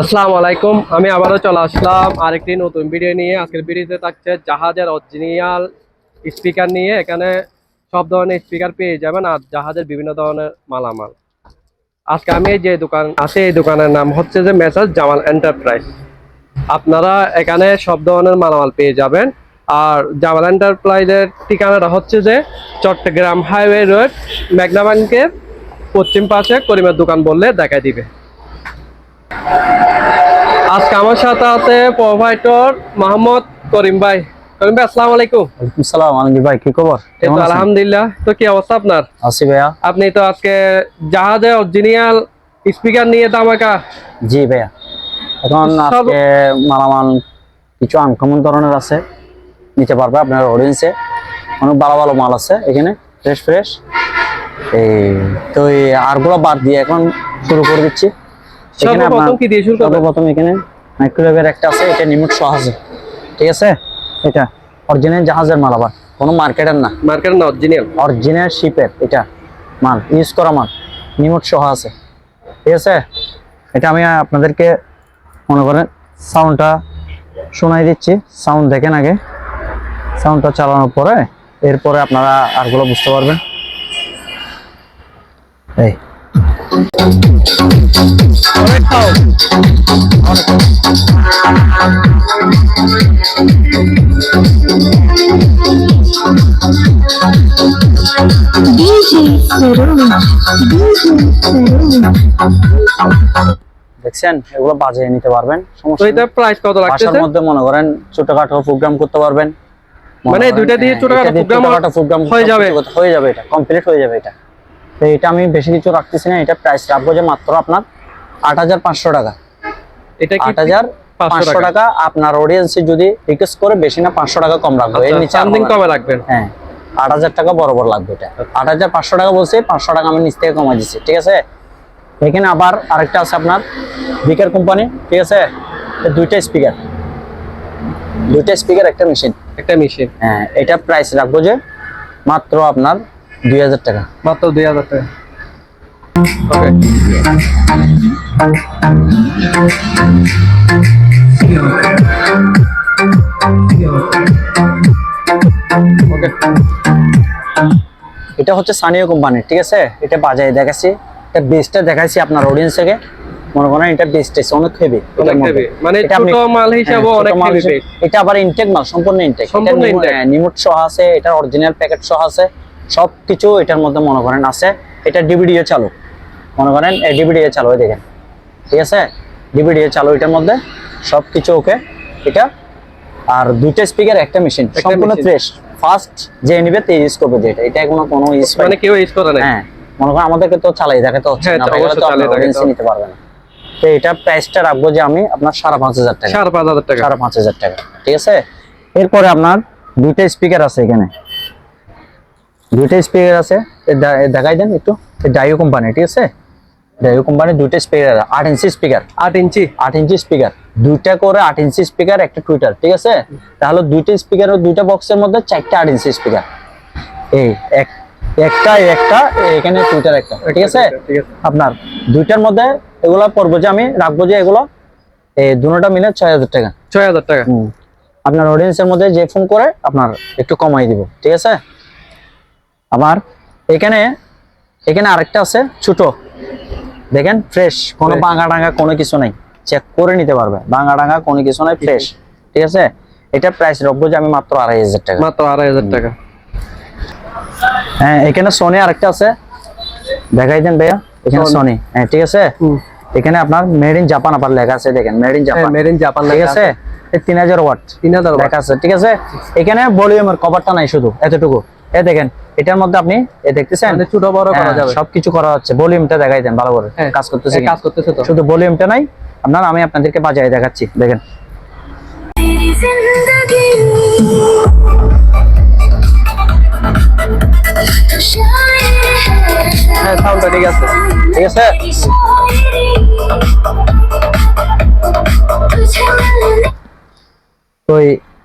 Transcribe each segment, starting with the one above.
আসসালামু আলাইকুম আমি আবারও চলে আসলাম আরেকটি নতুন ভিডিও নিয়ে। আজকের ভিডিওতে থাকছে জাহাজের অরিজিনাল স্পিকার নিয়ে। এখানে সব ধরনের স্পিকার পেয়ে যাবেন আর জাহাজের বিভিন্ন ধরনের মালামাল। আজকে আমি যে দোকান, আছে এই দোকানের নাম হচ্ছে যে মেসাজ জামাল এন্টারপ্রাইজ। আপনারা এখানে সব ধরনের মালামাল পেয়ে যাবেন। আর জামাল এন্টারপ্রাইজের ঠিকানাটা হচ্ছে যে চট্টগ্রাম হাইওয়ে রোড, মেঘনা ব্যাংকের পশ্চিম পাশে করিমের দোকান বললে দেখাই দিবে। আজকে আমার সাথে আছে প্রোভাইডর মোহাম্মদ করিম ভাই। করিম ভাই আসসালামু আলাইকুম। ওয়ালাইকুম সালাম আলমগীর ভাই কি খবর? এই তো আলহামদুলিল্লাহ। তো কি অবস্থা আপনার? আছি ভাইয়া। আপনি তো আজকে জাহাজে অরিজিনাল স্পিকার নিয়ে দামাকা জি ভাইয়া। এখন আজকে মালামাল কিছু আনকমন ধরনের আছে। নিতে পারবে আপনার অডিয়েন্সে অনেক ভালো ভালো মাল আছে এখানে ফ্রেশ ফ্রেশ এই তো এই আরগুলো বাদ দিয়ে এখন শুরু করে দিচ্ছি। সর্বপ্রথম কি দিয়ে শুরু সর্বপ্রথম এখানে মাইক্রোওয়েভের একটা আছে এটা নিমুট সহ আছে ঠিক আছে? এটা অরিজিনাল জাহাজের মাল আবার। কোনো মার্কেটের না। মার্কেট না অরিজিনাল অরিজিনাল শিপের এটা মাল ইউজ করা মাল। নিমোট সহ আছে। ঠিক আছে? এটা আমি আপনাদেরকে মনে করেন সাউন্ডটা শোনাই দিচ্ছি। সাউন্ড দেখেন আগে। সাউন্ডটা চালানোর পরে এরপরে আপনারা আরগুলো বুঝতে পারবেন। এই। দেখছেন? এগুলো বাজিয়ে নিতে পারবেন সমস্যা এটা প্রাইস কত বাসার মধ্যে মনে করেন ছোটখাটো প্রোগ্রাম করতে পারবেন। মানে দুইটা দিয়ে হ্যাঁ, ছোটখাটো program হয়ে যাবে? হয়ে যাবে এটা কমপ্লিট হয়ে যাবে এটা। তো এটা আমি বেশি কিছু রাখতেছি না এটা প্রাইস রাখব যে মাত্র আপনার আট হাজার পাঁচশো টাকা। এটা আট হাজার পাঁচশো টাকা? আপনার অডিয়েন্সে যদি রিকোয়েস্ট করে বেশি না পাঁচশো টাকা কম রাখব। এর নিচে সামথিং কমে রাখবেন। হ্যাঁ আট হাজার টাকা বরাবর লাগবে এটা। আট হাজার পাঁচশো টাকা বলছে পাঁচশো টাকা আমি নিচ থেকে কমাই দিচ্ছি ঠিক আছে? এখানে আবার আরেকটা আছে আপনার বিকার কোম্পানি ঠিক আছে? দুইটা স্পিকার দুইটা স্পিকার একটা মেশিন একটা মেশিন হ্যাঁ এটা প্রাইস রাখব যে মাত্র আপনার দুই হাজার টাকা। মাত্র দুই হাজার টাকা। এটা হচ্ছে সানিও কোম্পানির ঠিক আছে? এটা বাজারে দেখাচ্ছি। এটা বেস্টটা দেখাইছি আপনার অডিয়েন্স থেকে মনে করেন এটা বেস্ট আছে অনেক হেভি অনেক। মানে ছোট মাল হিসাবে অনেক heavy weight। এটা আবার ইনটেক মাল সম্পূর্ণ ইনটেক সম্পূর্ণ intake। নিমুট সহ আছে এটা অরিজিনাল প্যাকেট সহ আছে। সবকিছু এটার মধ্যে মনে করেন আছে। এটা ডিভিডিও চালু। মনে করেন এই ডিভিডিও চালু দেখেন। ঠিক আছে? ডিভিডিও চালু এটার মধ্যে সবকিছু ওকে এটা। আর দুইটা স্পিকার একটা মেশিন সম্পূর্ণ ফ্রেশ ফার্স্ট যে নিবে তে ইউজ করবে যেটা এটা। এখনও কোনো ইউজ মানে কেউ ইউজ করে না হ্যাঁ। মনে করেন আমাদেরকে তো চালাই দেখাতে হচ্ছে হ্যাঁ, না তো। নিতে পারবে না। তো এটা প্রাইসটা রাখব যে আমি আপনার সাড়ে পাঁচ হাজার টাকা। সাড়ে পাঁচ হাজার টাকা। সাড়ে পাঁচ হাজার টাকা। ঠিক আছে? এরপরে আপনার দুইটা স্পিকার আছে এখানে। দুইটা স্পিকার আছে। দেখাই দেন একটু। ডাইও কোম্পানি ঠিক আছে? ডাইও কোম্পানির দুইটা স্পিকার আট ইঞ্চি স্পিকার আট ইঞ্চি। আট ইঞ্চি স্পিকার দুইটা করে আট ইঞ্চি স্পিকার একটা টুইটার ঠিক আছে? তাহলে দুইটা স্পিকারের দুইটা বক্সের মধ্যে চারটা আট ইঞ্চি স্পিকার এই এক একটা একটা এখানে টুইটার একটা ঠিক আছে? আপনার দুইটার মধ্যে এগুলা পড়ব যে আমি রাখব যে এগুলো এই দুটোটা মিলে ছয় হাজার টাকা। ছয় হাজার টাকা। আপনার অডিয়েন্সের মধ্যে যে ফোন করে আপনার একটু কমাই দিব ঠিক আছে? আবার এখানে এখানে আরেকটা আছে ছোট। দেখেন ফ্রেশ কোনো। ভাঙা ডাঙা কোনো কিছু নাই। চেক করে নিতে পারবে। ভাঙা ডাঙা কোনো কিছু নাই ফ্রেশ ঠিক আছে? এটা প্রাইস রাখব যে আমি মাত্র আড়াই হাজার টাকা। মাত্র আড়াই হাজার টাকা। হ্যাঁ এখানে সোনি আরেকটা আছে। দেখাই দেন ভাইয়া এখানে। সোনি হ্যাঁ ঠিক আছে? এখানে আপনার মেড ইন জাপান আবার লেখা আছে দেখেন made in Japan made in Japan লেখা আছে? তিন হাজার ওয়াট তিন হাজার লেখা আছে ঠিক আছে? এখানে ভলিউমের কভারটা নাই শুধু এতটুকু। এ দেখেন এটার মধ্যে আপনি এ দেখতেছেন? ছোট বড় করা হ্যাঁ, যাবে। সবকিছু করা হচ্ছে। ভলিউমটা দেখাই দেন ভালো করে হ্যাঁ, কাজ করতেছে হ্যাঁ, কাজ করতেছে তো। শুধু ভলিউমটা নাই আপনার আমি আপনাদেরকে বাজায় দেখাচ্ছি দেখেন। হ্যাঁ ঠিক আছে। ঠিক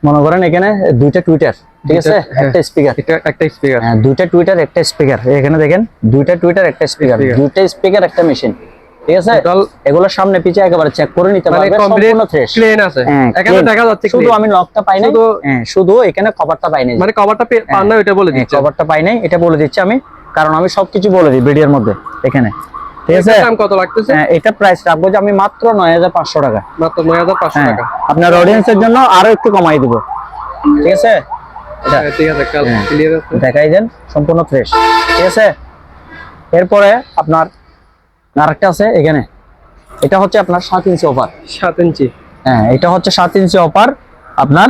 মনে করেন এখানে দুইটা টুইটার ঠিক আছে? হ্যাঁ। একটা স্পিকার একটা স্পিকার হ্যাঁ দুইটা টুইটার একটা স্পিকার এখানে দেখেন দুইটা টুইটার একটা স্পিকার। দুইটা স্পিকার একটা মেশিন ঠিক আছে? এগুলো সামনে পিছে একেবারে চেক করে নিতে মানে পারবে সম্পূর্ণ ফ্রেশ ক্লিন আছে। হ্যাঁ, এখানে দেখা যাচ্ছে শুধু আমি লকটা পাই নাই। শুধু- হ্যাঁ, এখানে কভারটা পাই নাই। মানে কভারটা পান না ওইটা বলে দিচ্ছে। কভারটা পাই নাই এটা বলে দিচ্ছি আমি কারণ আমি সবকিছু বলে দিই ভিডিওর মধ্যে এখানে। ঠিক আছে? এটার দাম কত লাগতেছে? হ্যাঁ, এটা প্রাইস রাখব যে আমি মাত্র নয় হাজার পাঁচশো টাকা। মাত্র নয় হাজার পাঁচশো হ্যাঁ টাকা। আপনার অডিয়েন্সের জন্য আরও একটু কমাই দিব। ঠিক আছে? এটা হ্যাঁ, ঠিক আছে কাল। ক্লিয়ার আছে। দেখাই দেন সম্পূর্ণ ফ্রেশ ঠিক আছে? এরপরে আপনার আরেকটা আছে এখানে। এটা হচ্ছে আপনার সাত ইঞ্চি অফার সাত ইঞ্চি। হ্যাঁ এটা হচ্ছে সাত ইঞ্চি অফার আপনার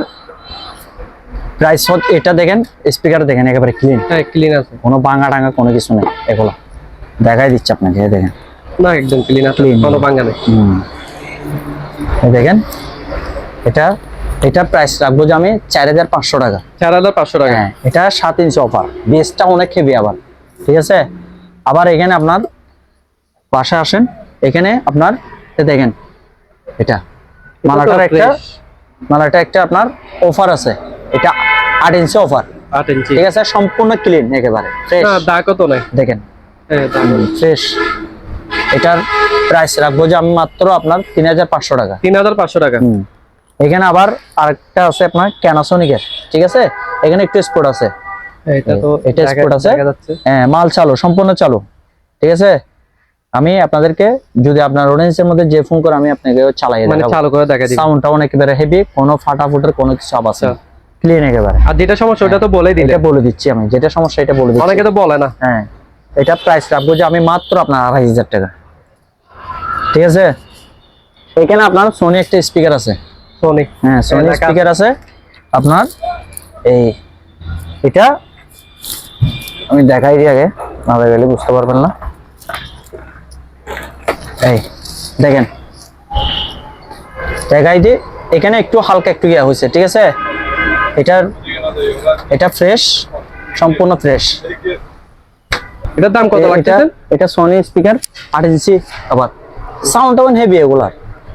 প্রাইস এটা দেখেন স্পিকার দেখেন একেবারে ক্লিন হ্যাঁ ক্লিন আছে। কোনো ভাঙা টাঙা কোনো কিছু নেই এগুলো। দেখাই দিচ্ছে আপনাকে দেখেন। না একদম ক্লিন আছে কোনো ভাঙা নেই। দেখেন এটা এটা প্রাইস রাখব যে আমি চার হাজার পাঁচশো টাকা। চার হাজার পাঁচশো টাকা। হ্যাঁ এটা সাত ইঞ্চি অফার বেসটা অনেক হেভি আবার ঠিক আছে? আবার এখানে আপনার পাশে আসেন এখানে আপনার দেখেন এটা। মালাটার একটা মালাটা একটা আপনার অফার আছে। এটা আট ইঞ্চি অফার আট ইঞ্চি ঠিক আছে? সম্পূর্ণ ক্লিন একেবারে ফ্রেশ না দা কত দেখেন ফ্রেশ এটার প্রাইস রাখব যে আমি মাত্র আপনার তিন হাজার পাঁচশো টাকা। তিন হাজার পাঁচশো টাকা। এখানে আবার আরেকটা আছে আপনার ক্যানাসনিকের ঠিক আছে? এখানে একটু স্পোর্ট আছে। এটা তো এটা দেখা- আছে? হ্যাঁ মাল চালু সম্পূর্ণ চালু ঠিক আছে? আমি আপনাদেরকে যদি আপনার অডিয়েন্সের মধ্যে যে ফোন করে আমি আপনাকে চালাই মানে চালু করে দেখা দিই সাউন্ডটা অনেক একেবারে হেভি কোনো ফাটা ফাটাফুটের কোনো কিছু আওয়াজ আচ্ছা। ক্লিন একেবারে। আর যেটা সমস্যা ওটা তো বলেই দিলে এটা বলে দিচ্ছি আমি। যেটা সমস্যা এটা বলে দিচ্ছি। অনেকে তো বলে না। হ্যাঁ। এটা প্রাইস রাখব যে আমি মাত্র আপনার আড়াই হাজার টাকা। ঠিক আছে? এখানে আপনার সোনি একটা স্পিকার আছে। সোনি হ্যাঁ সোনি স্পিকার আছে। আপনার এই এটা আমি দেখাই দিই আগে না গেলে বুঝতে পারবেন না। এই দেখেন। দেখাই দিই এখানে একটু হালকা একটু ইয়া হয়েছে ঠিক আছে? এটার এটা ফ্রেশ সম্পূর্ণ ফ্রেশ এটার দাম কত এটা লাগতেছে? এটা সোনি স্পিকার আট ইঞ্চি আবার সাউন্ড টাউন হেভি এগুলার।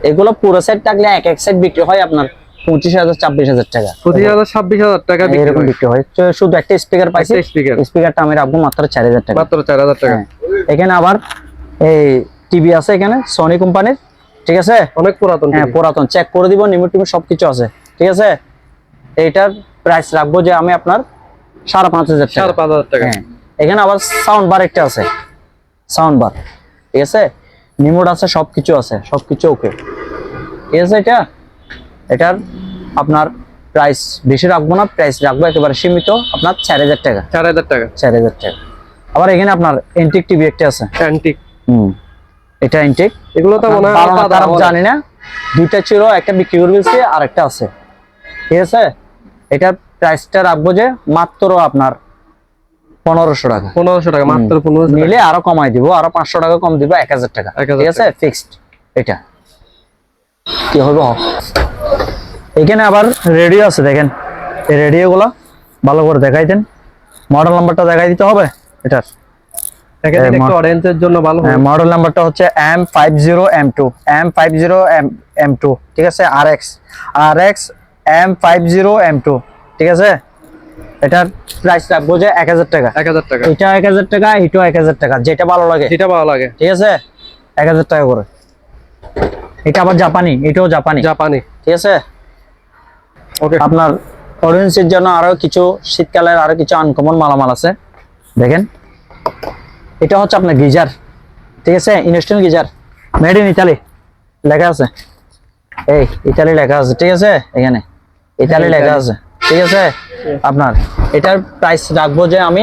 এগুলো পুরো সেট থাকলে এক এক সেট বিক্রি হয় আপনার পঁচিশ হাজার ছাব্বিশ হাজার টাকা। পঁচিশ হাজার ছাব্বিশ হাজার টাকা বিক্রি এরকম বিক্রি হয়। শুধু একটা স্পিকার পাইছি। speaker। স্পিকারটা আমি রাখব মাত্র চার হাজার টাকা। মাত্র চার হাজার টাকা। হ্যাঁ। এখানে আবার এই টিভি আছে এখানে সোনি কোম্পানির ঠিক আছে? অনেক পুরাতন হ্যাঁ পুরাতন। চেক করে দিব নিমিট টিমিট সবকিছু আছে। ঠিক আছে? এইটার প্রাইস রাখব যে আমি আপনার সাড়ে পাঁচ হাজার সাড়ে টাকা পাঁচ হাজার টাকা। হ্যাঁ। এখানে আবার সাউন্ড বার একটা আছে। সাউন্ড বার ঠিক আছে? নিমোট আছে সবকিছু আছে সবকিছু ওকে ঠিক আছে এটা? এটার আপনার প্রাইস বেশি রাখব না প্রাইস রাখব একেবারে সীমিত আপনার চার হাজার টাকা। চার হাজার টাকা। চার হাজার টাকা। আবার এখানে আপনার এন্টিক টিভি একটা আছে। অ্যান্টিক হুম এটা এন্টিক এগুলো তো মনে হয়। জানি না। দুইটা ছিল একটা বিক্রি করে ফেলছি আর একটা আছে। ঠিক আছে? এটার প্রাইসটা রাখব যে মাত্র আপনার পনেরোশো টাকা। পনেরোশো টাকা মাত্র পনেরোশো নিলে আরও কমাই দিব আরও পাঁচশো টাকা কম দিব এক হাজার টাকা। ঠিক আছে? ফিক্সড এটা। কি হবে? এখানে আবার রেডিও আছে দেখেন। এই রেডিও ভালো করে মডেল নাম্বারটা দেখাই দিতে হবে এটার। একটু মা- জন্য ভালো হবে। মডেল নাম্বারটা হচ্ছে M five zero M two M five zero M M two ঠিক আছে? R X R X M five zero M two ঠিক আছে? এটার প্রাইস রাখব যে এক হাজার টাকা। এক হাজার টাকা। এটা এক হাজার টাকা এটাও এক হাজার টাকা যেটা ভালো লাগে। যেটা ভালো লাগে। ঠিক আছে? এক হাজার টাকা করে। এটা আবার জাপানি এটাও জাপানি। জাপানি। ঠিক আছে? ওকে আপনার অডিয়েন্সের জন্য আরও কিছু শীতকালের আরও কিছু আনকমন মালামাল আছে। দেখেন। এটা হচ্ছে আপনার গিজার। ঠিক আছে? Instant geyser. Made in Italy লেখা আছে। এই ইতালি লেখা আছে। ঠিক আছে? এখানে। ইতালি লেখা আছে। ঠিক আছে? আপনার এটার প্রাইস রাখব যে আমি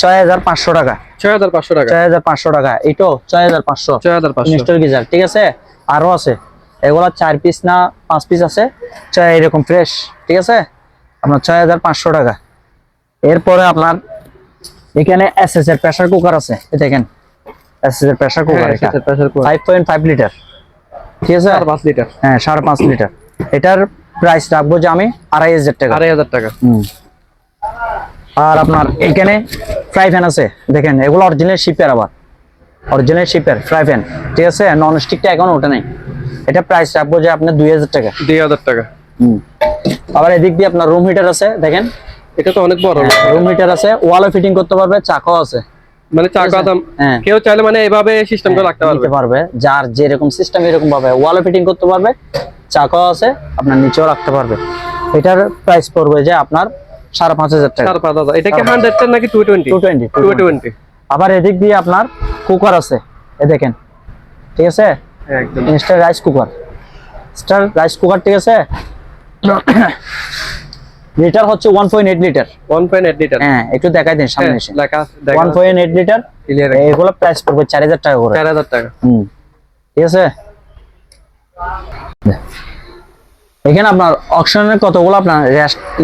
ছয় হাজার পাঁচশো টাকা। ছয় হাজার পাঁচশো টাকা। ছয় হাজার পাঁচশো টাকা। এটাও ছয় হাজার পাঁচশো। ছয় হাজার পাঁচশো। গিজার ঠিক আছে? আরও আছে। এগুলা চার পিস না পাঁচ পিস আছে। ছয় এরকম ফ্রেশ ঠিক আছে? আপনার ছয় হাজার পাঁচশো টাকা। এরপরে আপনার এখানে এস এস এর প্রেসার কুকার আছে। দেখেন এস এস এর pressure cooker. Five point five litre ঠিক আছে? চার পাঁচ লিটার হ্যাঁ সাড়ে পাঁচ লিটার এটার প্রাইস রাখব যে আমি আড়াই হাজার টাকা। আড়াই হাজার টাকা। আর আপনার এখানে ফ্রাই প্যান আছে দেখেন এগুলো অরিজিনাল শিপের আবার। অরিজিনাল শিপের ফ্রাই ফ্যান ঠিক আছে? নন স্টিকটা এখন ওটা নেই। এটা প্রাইস রাখব যে আপনার দুই হাজার টাকা। দুই হাজার টাকা। হুম। আবার এদিক দিয়ে আপনার রুম হিটার আছে দেখেন। এটা তো অনেক বড়। রুম হিটার আছে ওয়ালে ফিটিং করতে পারবে চাকাও আছে। মানে চাকা দাম হ্যাঁ। কেউ চাইলে মানে এভাবে সিস্টেম করে রাখতে পারবে। পারবে। যার যেরকম সিস্টেম এরকম ভাবে। ওয়ালে ফিটিং করতে পারবে চাকাও আছে আপনার নিচেও রাখতে পারবে। এটার প্রাইস পড়বে যে আপনার সাড়ে পাঁচ হাজার টাকা। চার পাঁচ হাজার। এটা কি হান্ড্রেড টেন নাকি two twenty two twenty two twenty আবার এদিক দিয়ে আপনার কুকার আছে। এ দেখেন। ঠিক আছে? একদম। Rice cooker star rice cooker ঠিক আছে? লিটার হচ্ছে one point eight litre. One point eight litre. হ্যাঁ একটু দেখাই দিন সামনে এসে। ওয়ান পয়েন্ট এইট লিটার এগুলো প্রাইস পড়বে চার হাজার টাকা করে। চার হাজার টাকা। হুম ঠিক আছে? এখানে আপনার অপশনের কতগুলো আপনার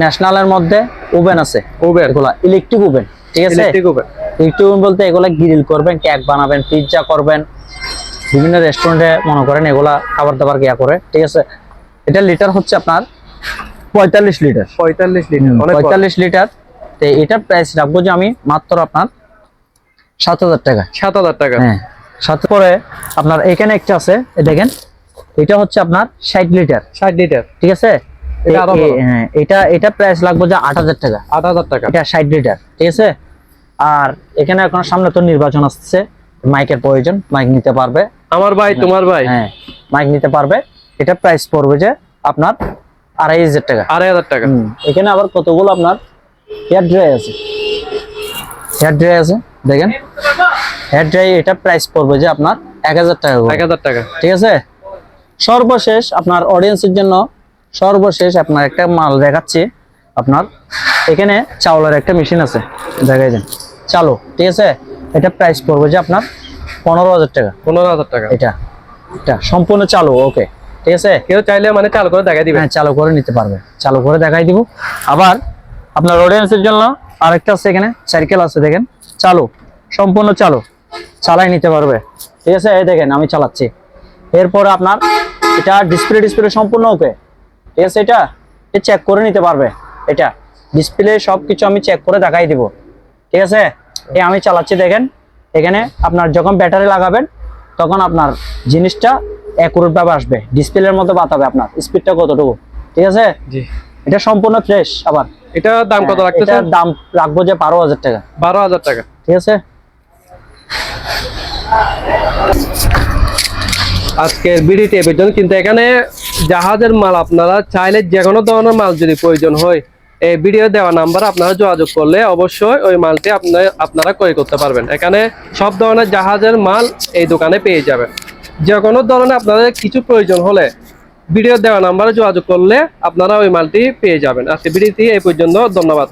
ন্যাশনালের মধ্যে ওভেন আছে? উবের এগুলা ইলেকট্রিক ওভেন ঠিক আছে? ইলেকট্রিক উবের ইলেকট্রিক ওভেন বলতে এগুলা গ্রিল করবেন কেক বানাবেন পিৎজা করবেন বিভিন্ন রেস্টুরেন্টে মনে করেন এগুলা খাবার দাবার ইয়া করে ঠিক আছে? এটা লিটার হচ্ছে আপনার পঁয়তাল্লিশ লিটার পঁয়তাল্লিশ লিটার। পঁয়তাল্লিশ লিটার তো এটার প্রাইস রাখব যে আমি মাত্র আপনার সাত হাজার টাকা। সাত হাজার টাকা। হ্যাঁ পরে আপনার এখানে একটা আছে দেখেন এটা হচ্ছে আপনার ষাট লিটার ষাট লিটার ঠিক আছে? এটা আরও হ্যাঁ এটা এটা প্রাইস লাগবে যে আট হাজার টাকা। আট হাজার টাকা। এটা ষাট লিটার ঠিক আছে? আর এখানে এখন সামনে তো নির্বাচন আসছে মাইকের প্রয়োজন মাইক নিতে পারবে। আমার ভাই তোমার ভাই। হ্যাঁ মাইক নিতে পারবে। এটা প্রাইস পড়বে যে আপনার আড়াই হাজার টাকা। আড়াই হাজার টাকা। এখানে আবার কতগুলো আপনার হেয়ার ড্রাই আছে? হেয়ার ড্রাই আছে দেখেন। হেয়ার ড্রাই এটা প্রাইস পড়বে যে আপনার এক হাজার টাকা এক হাজার টাকা। ঠিক আছে? সর্বশেষ আপনার অডিয়েন্সের জন্য সর্বশেষ আপনার একটা মাল দেখাচ্ছি আপনার। এখানে চাউলের একটা মেশিন আছে দেখাই দেন। চালু ঠিক আছে? এটা প্রাইস পড়বে যে আপনার পনেরো হাজার টাকা। পনেরো হাজার টাকা। এটা এটা সম্পূর্ণ চালু ওকে ঠিক আছে? কেউ চাইলে মানে চালু করে দেখাই দিবে। হ্যাঁ চালু করে নিতে পারবে। চালু করে দেখাই দিব। আবার আপনার অডিয়েন্সের জন্য আরেকটা আছে এখানে সাইকেল আছে দেখেন। চালু, সম্পূর্ণ চালু। চালাই নিতে পারবে। ঠিক আছে? এই দেখেন, আমি চালাচ্ছি। এরপর আপনার এটা ডিসপ্লে ডিসপ্লে সম্পূর্ণ ওকে ঠিক আছে, এটা? এ চেক করে নিতে পারবে। এটা ডিসপ্লে সব কিছু আমি চেক করে দেখাই দিব। ঠিক আছে? এই আমি চালাচ্ছি, দেখেন। এখানে আপনার যখন ব্যাটারি লাগাবেন, তখন আপনার জিনিসটা অ্যাকুরেট ভাবে আসবে। ডিসপ্লের মতো বাতাবে আপনার। স্পিডটা কতটুকু? ঠিক আছে? জি। এটা সম্পূর্ণ ফ্রেশ আবার। এটা দাম কত রাখতেছে এটার দাম রাখব যে বারো হাজার টাকা। বারো হাজার টাকা। ঠিক আছে? আজকের বিডিটি এর জন্য কিন্তু এখানে জাহাজের মাল আপনারা চাইলে যে কোনো ধরনের মাল যদি প্রয়োজন হয় এই ভিডিও দেওয়া নাম্বার আপনারা যোগাযোগ করলে অবশ্যই ওই মালটি আপনার আপনারা ক্রয় করতে পারবেন। এখানে সব ধরনের জাহাজের মাল এই দোকানে পেয়ে যাবেন। যে কোনো ধরনের আপনাদের কিছু প্রয়োজন হলে ভিডিও দেওয়া নাম্বারে যোগাযোগ করলে আপনারা ওই মালটি পেয়ে যাবেন। আজকে ভিডিওটি এই পর্যন্ত, ধন্যবাদ।